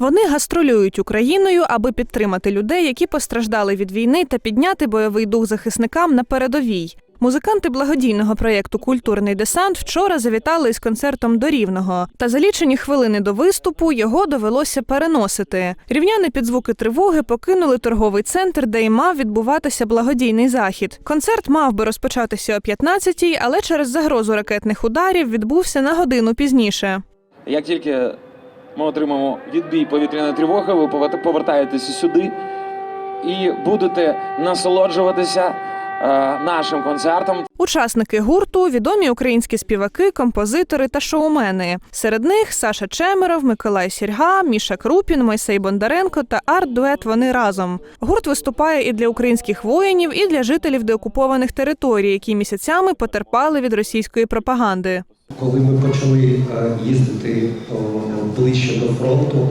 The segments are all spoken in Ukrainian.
Вони гастролюють Україною, аби підтримати людей, які постраждали від війни, та підняти бойовий дух захисникам на передовій. Музиканти благодійного проєкту Культурний десант вчора завітали із концертом до Рівного. Та за лічені хвилини до виступу його довелося переносити. Рівняни під звуки тривоги покинули торговий центр, де й мав відбуватися благодійний захід. Концерт мав би розпочатися о 15-й, але через загрозу ракетних ударів відбувся на годину пізніше. Як тільки ми отримаємо відбій повітряної тривоги, ви повер- повертаєтеся сюди і будете насолоджуватися е, нашим концертом. Учасники гурту відомі українські співаки, композитори та шоумени. Серед них Саша Чемеров, Миколай Сірга, Міша Крупін, Мойсей Бондаренко та арт-дует Вони разом. Гурт виступає і для українських воїнів, і для жителів деокупованих територій, які місяцями потерпали від російської пропаганди. Коли ми почали е, їздити ближче до фронту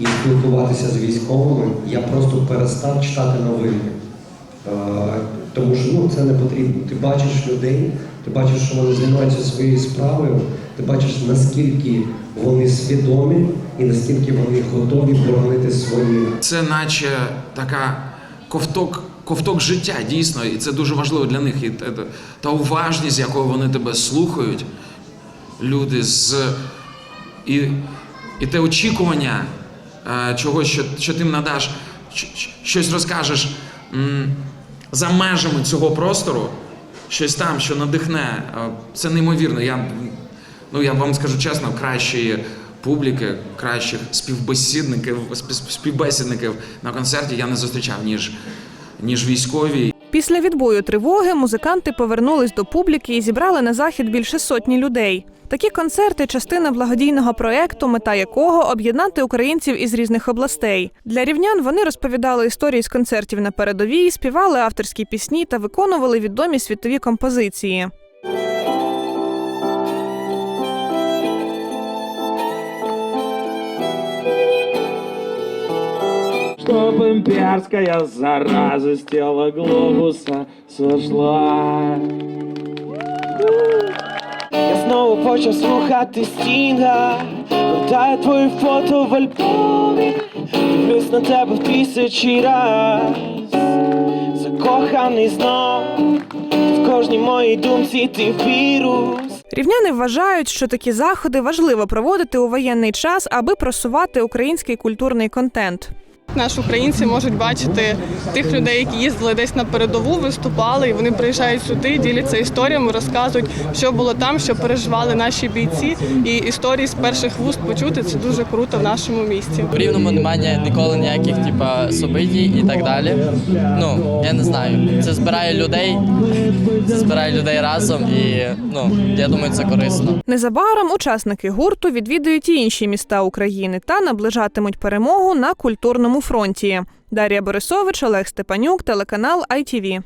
і спілкуватися з військовими, я просто перестав читати новини. Е, Тому що ну, це не потрібно. Ти бачиш людей, ти бачиш, що вони займаються своєю справою, ти бачиш, наскільки вони свідомі і наскільки вони готові боронити свої Це наче така ковток, ковток життя, дійсно, і це дуже важливо для них. І та, уважність, якою вони тебе слухають, люди з і, і те очікування е, чогось, що, що ти надаш, щось розкажеш за межами цього простору, щось там, що надихне. е, Це неймовірно. Я, ну, я вам скажу чесно, кращої публіки, кращих співбесідників, спів- співбесідників на концерті я не зустрічав, ніж, ніж військові. Після відбою тривоги музиканти повернулись до публіки і зібрали на захід більше сотні людей. Такі концерти частина благодійного проекту, мета якого об'єднати українців із різних областей. Для рівнян вони розповідали історії з концертів на передовій, співали авторські пісні та виконували відомі світові композиції. Чтоб имперская зараза с тела глобуса сошла. Я знову почав слухати стінга, Вертаю твої фото в альбомі, дивлюсь на тебе в тисячі раз, закоханий знов, в кожній моїй думці ти вірус. Рівняни вважають, що такі заходи важливо проводити у воєнний час, аби просувати український культурний контент. Наші українці можуть бачити тих людей, які їздили десь на передову, виступали, і вони приїжджають сюди, діляться історіями, розказують, що було там, що переживали наші бійці. І історії з перших вуст почути це дуже круто в нашому місті. В рівному немає ніколи ніяких типа собитій і так далі. Ну я не знаю. Це збирає людей, це збирає людей разом, і ну я думаю, це корисно. Незабаром учасники гурту відвідують і інші міста України та наближатимуть перемогу на культурному фронті. Дар'я Борисович, Олег Степанюк, телеканал ITV.